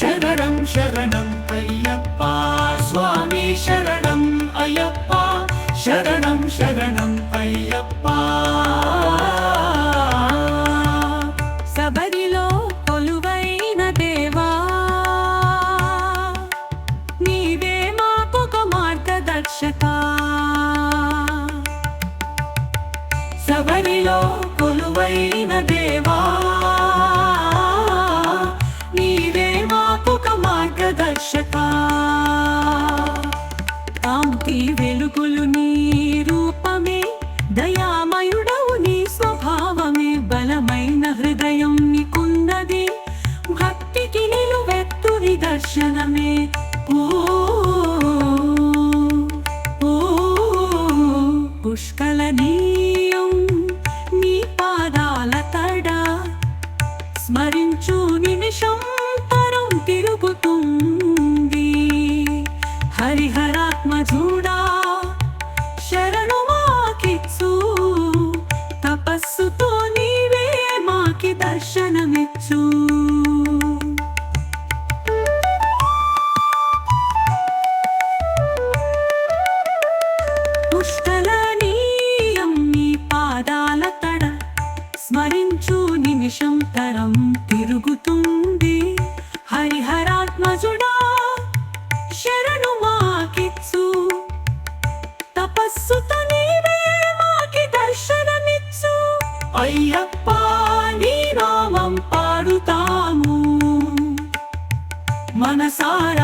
శరణం శరణం అయ్యప్ప. స్వామి శరణం అయ్యప్ప. శరణం శరణం అయ్యప్ప. శబరిలో కొలువైన దేవా నీవే మాకొక మార్గదర్శక. శబరిలో కొలువైన దేవా మార్గదర్శక శరణు మాకిచ్చు. తపస్సుతో నీవే మాకి దర్శనమిచ్చు. అయ్యప్ప నీ నామం పాడుతాము. మనసారా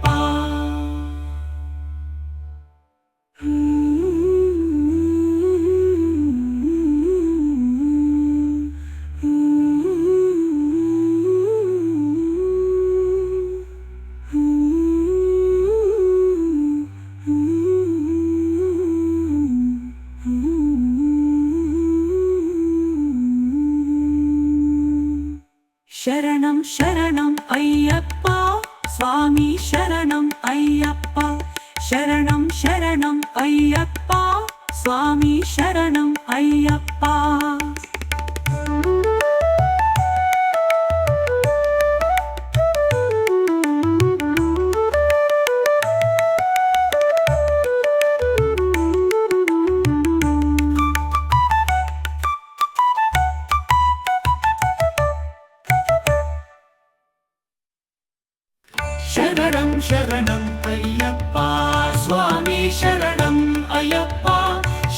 శరణం అయ్యప్ప స్వామి శరణం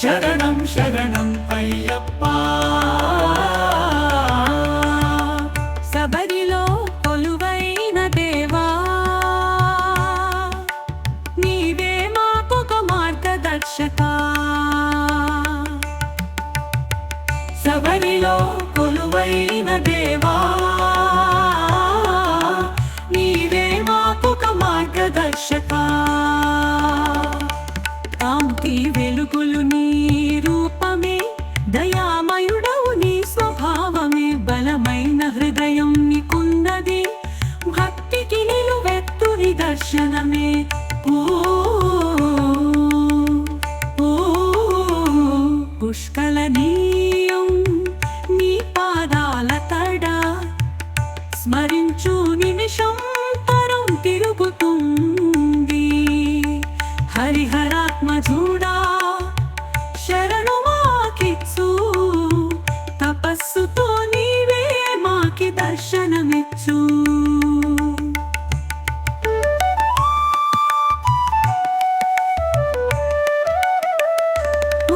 శరణం శరణం అయ్యప్ప. శబరిలో కొలువైన దేవా నీవే మాకొక మార్గదర్శక. శబరిలో కొలువైన దేవా నీవే మాకొక మార్గదర్శక. కాంతి వెలుగులు నీ దర్శనమే ఓ ఓ పుష్కలనీయం నీ పాదాల తడ. స్మరించు నిమిషం తరం తిరుగుతుంది. హరిహరాత్మ చూడ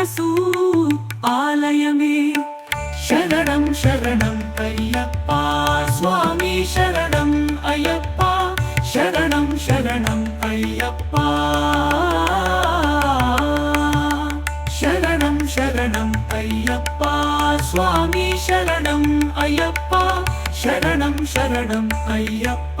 మనసు ఆలయమే శరణం శరణం అయ్యప్ప స్వామి శరణం అయ్యప్ప శరణం శరణం అయ్యప్ప శరణం శరణం అయ్యప్ప స్వామి శరణం అయ్యప్ప శరణం శరణం అయ్యప్ప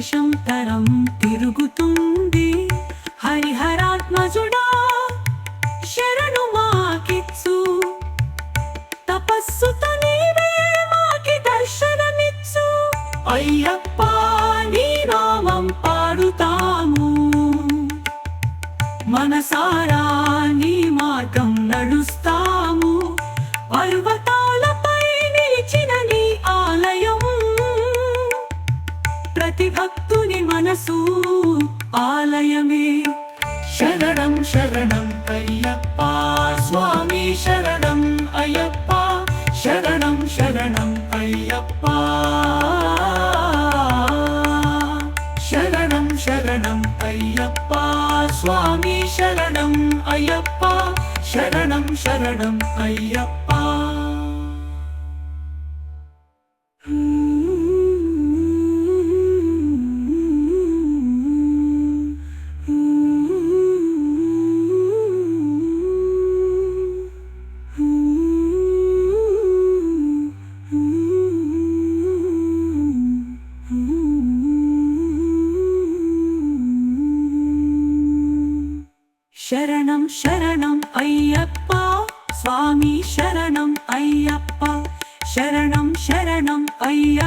నిమిషం తిరుగుతుంది. హరిహరాత్మజుడా శరణు మాకిచ్చు. తపస్సుతో నీవే మాకి దర్శనమిచ్చు. అయ్యప్ప నీ నామం పాడుతాము. మనసారా నీ మార్గం నడుస్తాము. పర్వత భక్తుని మనసు ఆలయమే శరణం శరణం అయ్యప్ప స్వామి శరణం అయ్యప్ప శరణం శరణం అయ్యప్ప శరణం శరణం అయ్యప్ప స్వామి శరణం అయ్యప్ప శరణం శరణం అయ్యప్ప శరణం శరణం అయ్యప్ప స్వామి శరణం అయ్యప్ప శరణం శరణం అయ్యప్ప